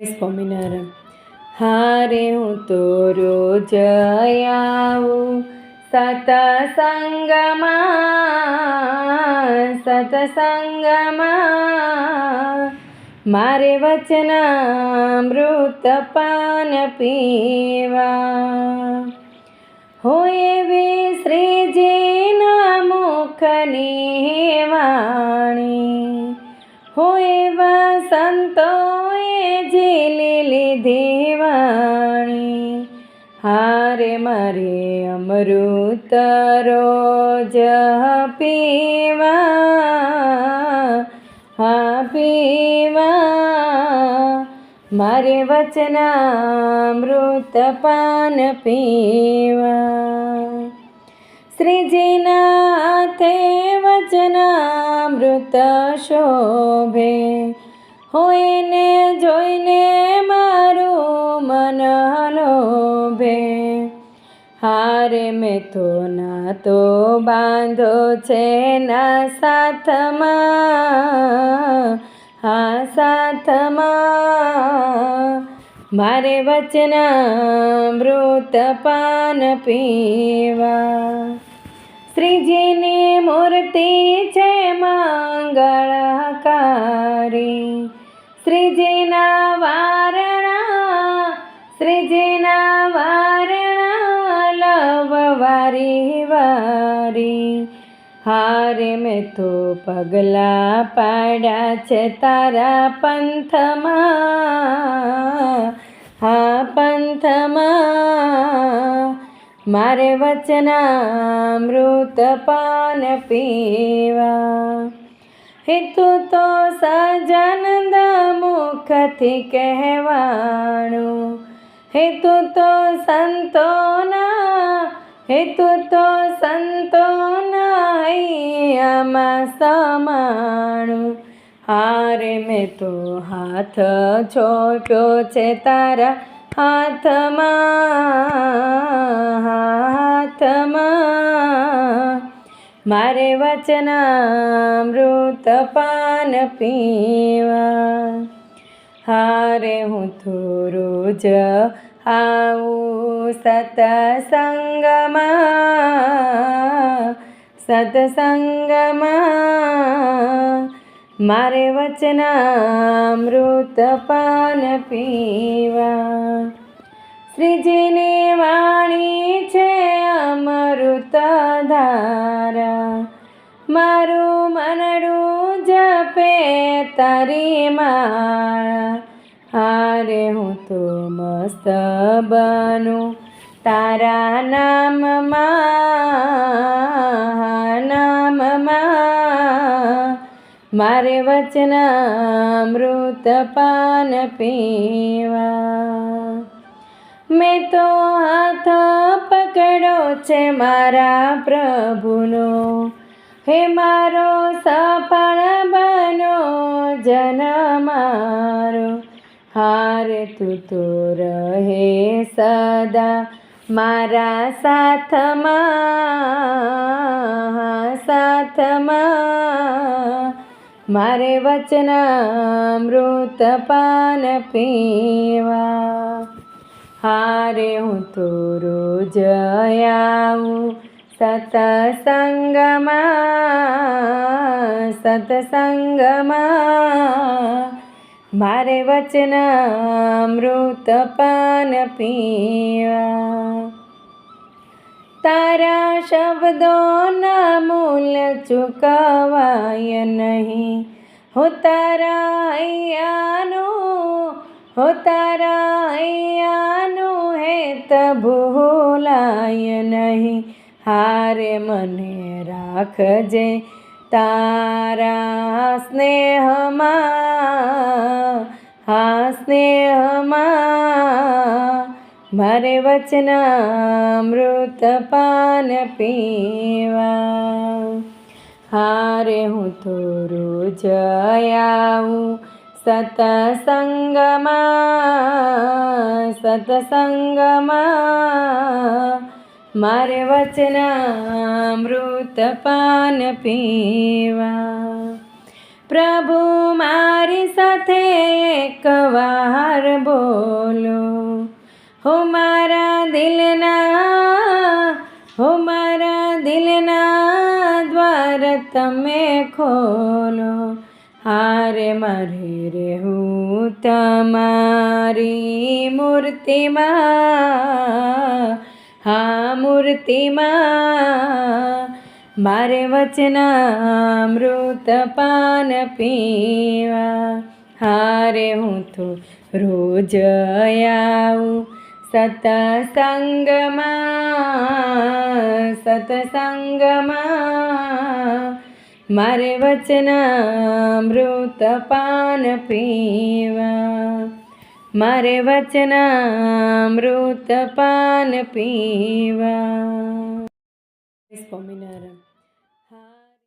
સ્વામિનારાયણ હારે હું તો રોજ આવું સતસંગમાં સતસંગમાં મારે વચનામૃત પાન પીવા હોય એવી શ્રીજીના મુખની વાણી હોય ઝીલી લીધી વાણી હારે મારે અમૃત રોજ પીવા, હા પીવા. મારે વચનામૃત પાન પીવા. શ્રીજીનાથે વચનામૃત શોભે હોઈને જોઈને તો ના તો બાંધો છે ના સાથમાં. હા, સાથમાં. મારે વચનામૃત પાન પીવા. શ્રીજીની મૂર્તિ છે મંગળકારી. શ્રીજીના વારણા, શ્રીજીના હારે મેં તો પગલા પાડ્યા છે તારા પંથમાં. હા, પંથમાં. મારે વચનામૃત પાન પીવા. હેતુ તો સજાનંદ મુખથી કહેવાનું. હેતુ તો સંતોના, હેતુ તો સંતોના. હૈયામાં સમાણું. હારે મેં તો હાથ છોટો છે તારા હાથમાં હાથમાં. મારે વચનામૃત પાન પીવા. હારે હું તો રોજ આવું સતસંગમાં સતસંગમાં મારે વચનામૃત પાન પીવા શ્રીજીની વાણી છે અમૃત ધારા મારું મનડું જપે તારી માળા હારે હું તો મસ્ત બનું તારા નામમાં નામમાં, મારે વચનામૃત પાન પીવા. મેં તો હાથ પકડો છે મારા પ્રભુનો, હે મારો સફળ બનો જન મારો. હારે તું તો રહે સદા મારા સાથમાં સાથમાં મારે વચનામૃત પાન પીવા. હારે હું તો રોજ આવું સતસંગમાં સતસંગમાં મારે વચનામૃત પાન પીવા. તારા શબ્દોના મૂલ ચૂકવાય નહીં. હો તારા અહીંયાનું હો તારા અહીંયાનું હેત ભૂલાય નહીં. હારે મને રાખજે તારા સ્નેહમાં, હા સ્નેહમાં. મારે વચનામૃત પાન પીવા. હારે હું તો રોજ આવું, સતસંગમાં સતસંગમાં. મારે વચનામૃત પાન પીવા. પ્રભુ મારી સાથે એક વાર બોલો. તમે ખોલો, હારે મારે રહેવું તમારી મૂર્તિમાં, હા મૂર્તિમાં. મારે વચનામૃત પાન પીવા, હારે હું તો રોજ આવું. સતસંગમાં સતસંગમાં મારે વચનામૃત પાન પીવા મારે વચનામૃત પાન પીવા સ્વામિનારાયણ